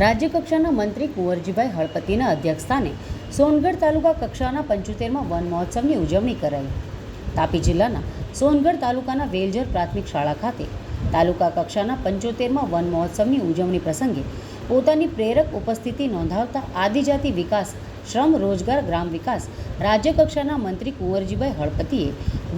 રાજ્યકક્ષાના મંત્રી કુંવરજીભાઈ હળપતિના અધ્યક્ષસ્થાને સોનગઢ તાલુકા કક્ષાના પંચોતેરમાં વન મહોત્સવની ઉજવણી કરાઈ. તાપી જિલ્લાના સોનગઢ તાલુકાના વેલજર પ્રાથમિક શાળા ખાતે તાલુકા કક્ષાના પંચોતેરમાં વન મહોત્સવની ઉજવણી પ્રસંગે પોતાની પ્રેરક ઉપસ્થિતિ નોંધાવતા આદિજાતિ વિકાસ શ્રમ, રોજગાર, ગ્રામ વિકાસ. રાજ્યકક્ષાના મંત્રી કુંવરજીભાઈ હળપતિએ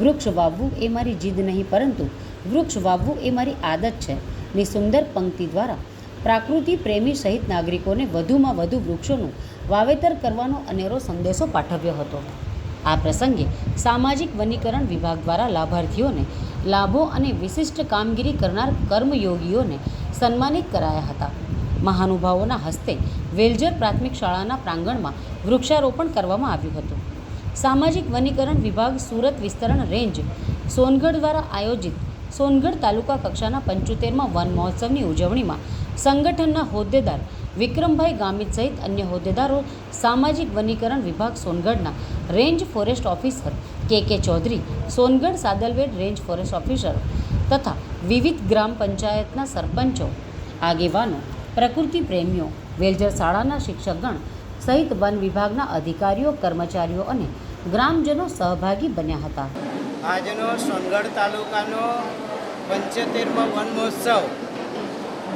વૃક્ષ વાવવું એ મારી જીદ નહીં, પરંતુ વૃક્ષ વાવવું એ મારી આદત છે. ની સુંદર પંક્તિ દ્વારા પ્રાકૃતિ પ્રેમી સહિત નાગરિકોને વધુમાં વધુ વૃક્ષોનું વાવેતર કરવાનો અનેરો સંદેશો પાઠવ્યો હતો. આ પ્રસંગે સામાજિક વનીકરણ વિભાગ દ્વારા લાભાર્થીઓને લાભો અને વિશિષ્ટ કામગીરી કરનાર કર્મયોગીઓને સન્માનિત કરાયા હતા. મહાનુભાવોના હસ્તે વેલ્જર પ્રાથમિક શાળાના પ્રાંગણમાં વૃક્ષારોપણ કરવામાં આવ્યું હતું. સામાજિક વનીકરણ વિભાગ સુરત વિસ્તરણ રેન્જ સોનગઢ દ્વારા આયોજિત સોનગઢ તાલુકા કક્ષાના પંચોતેરમાં વન મહોત્સવની ઉજવણીમાં સંગઠનના હોદ્દેદાર વિક્રમભાઈ ગામિત સહિત અન્ય હોદ્દેદારો, સામાજિક વનીકરણ વિભાગ સોનગઢના range forest officer K K Chaudhary, Songadh Sadalved range forest officer તથા વિવિધ ગ્રામ પંચાયતના સરપંચો, આગેવાનો પ્રકૃતિ પ્રેમીઓ વેલઝર શાળાના શિક્ષકગણ સહિત વન વિભાગના અધિકારીઓ, કર્મચારીઓ અને ગ્રામજનો સહભાગી બન્યા હતા. આજનો સોનગઢ તાલુકાનો પંચોતેરમો વન મહોત્સવ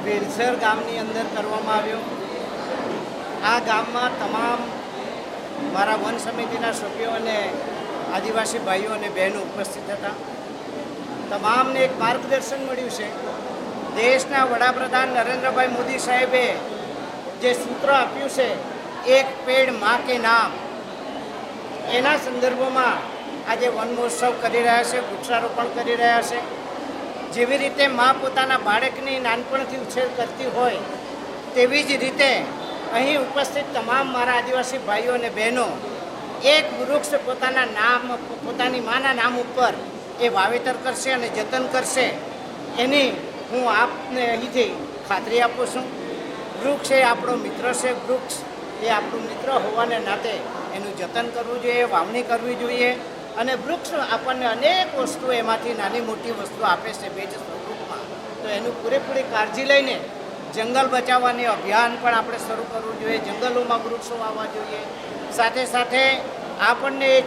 વેલસર ગામની અંદર કરવામાં આવ્યો. આ ગામમાં તમામ મારા વન સમિતિના સભ્યો અને આદિવાસી ભાઈઓ અને બહેનો ઉપસ્થિત હતા. તમામને એક માર્ગદર્શન મળ્યું છે. દેશના વડાપ્રધાન નરેન્દ્રભાઈ મોદી સાહેબે જે સૂત્ર આપ્યું છે, એક પેડમાં કે નામ, એના સંદર્ભમાં આજે વન મહોત્સવ કરી રહ્યા છે, વૃક્ષારોપણ કરી રહ્યા છે. જેવી રીતે મા પોતાના બાળકની નાનપણથી ઉછેર કરતી હોય, તેવી જ રીતે અહીં ઉપસ્થિત તમામ મારા આદિવાસી ભાઈઓ અને બહેનો, એક વૃક્ષ પોતાના નામ, પોતાની માના નામ ઉપર એ વાવેતર કરશે અને જતન કરશે. એની હું આપને અહીંથી ખાતરી આપું છું. વૃક્ષ એ આપણો મિત્ર છે, વૃક્ષ એ આપણું મિત્ર હોવાને નાતે એનું જતન કરવું જોઈએ, વાવણી કરવી જોઈએ અને વૃક્ષ આપણને અનેક વસ્તુઓ એમાંથી નાની મોટી વસ્તુ આપે છે બેજ સ્વરૂપમાં. તો એનું પૂરેપૂરી કાળજી લઈને જંગલ બચાવવાની અભિયાન પણ આપણે શરૂ કરવું જોઈએ, જંગલોમાં વૃક્ષો વાવવા જોઈએ. સાથે સાથે આપણને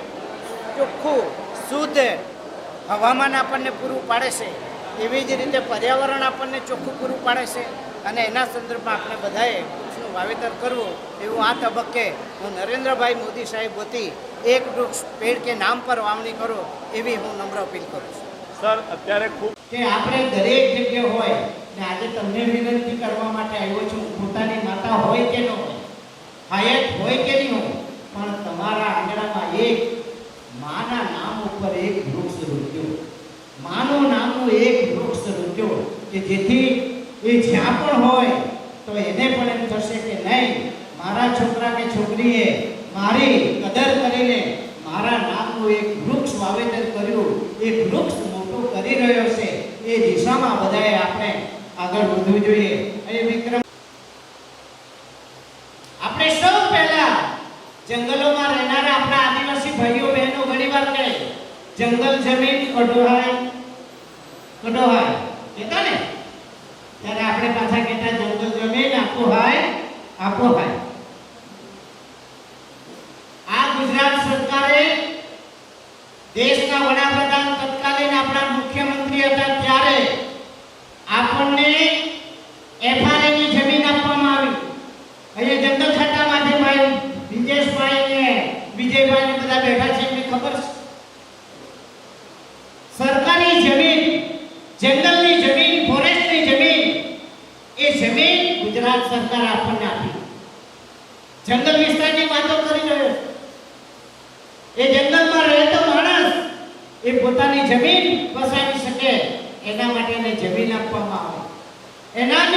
ચોખ્ખું, શુદ્ધ હવામાન આપણને પૂરું પાડે છે. એવી જ રીતે પર્યાવરણ આપણને ચોખ્ખું પૂરું પાડે છે અને એના સંદર્ભમાં આપણે બધાએ વૃક્ષનું વાવેતર કરવું એવું આ તબક્કે હું નરેન્દ્રભાઈ મોદી સાહેબ વતી એક વૃક્ષ પેડ કે નામ પર વાવણી કરો એવી હું નમ્ર અપીલ કરું છું. સર અત્યારે ખૂબ કે આપણે દરેક જગ્યાએ હોય ને આજે તમને વિનંતી કરવા માટે આવ્યો છું પોતાની માતા હોય કે ન હોય હાયત હોય કે નહીં હોય પણ તમારા આંગણામાં એક માના નામ ઉપર એક વૃક્ષ રોપ્યો. માનું નામનું એક વૃક્ષ રૂપ્યો કે જેથી એ જ્યાં પણ હોય તો એને પણ એમ થશે કે નહીં, મારા છોકરા કે છોકરીએ મારી કદર કરીને મારા નામનું એક વૃક્ષ વાવેતર કર્યું. એ વૃક્ષ મોટું કરી રહ્યો છે. એ દિશામાં બધાએ આપણે આગળ વધવું જોઈએ. અને વિક્રમ, આપણે સૌ પહેલા જંગલોમાં રહેનારા આપણા આદિવાસી ભાઈઓ બહેનો ઘણીવાર કહે જંગલ જમીન કઢોહાય કઢોહાય કહેતા ને ત્યારે આપણે પાછા કહેતા જંગલ જમીન આપો હાય આપો હાય આ ગુજરાત સરકારે દેશના વડાપ્રધાન તત્કાલીન આપણા મુખ્યમંત્રી હતા ત્યારે આપણને એફઆરએ ની જમીન આપવામાં આવી અહીંયા જંગલ ખાતામાંથી ભાઈ વિજેશભાઈ ને વિજયભાઈ ને બધા બેઠા છે એમને ખબર છે સરકારી જમીન જંગલની જમીન ફોરેસ્ટની જમીન, એ જમીન ગુજરાત સરકાર આપણને આપી. જંગલ વિસ્તારની વાતો કરી રહ્યો એ જંગલમાં રહેતો માણસ એ પોતાની જમીન પસાવી શકે, એના માટે જમીન આપવામાં આવે. એના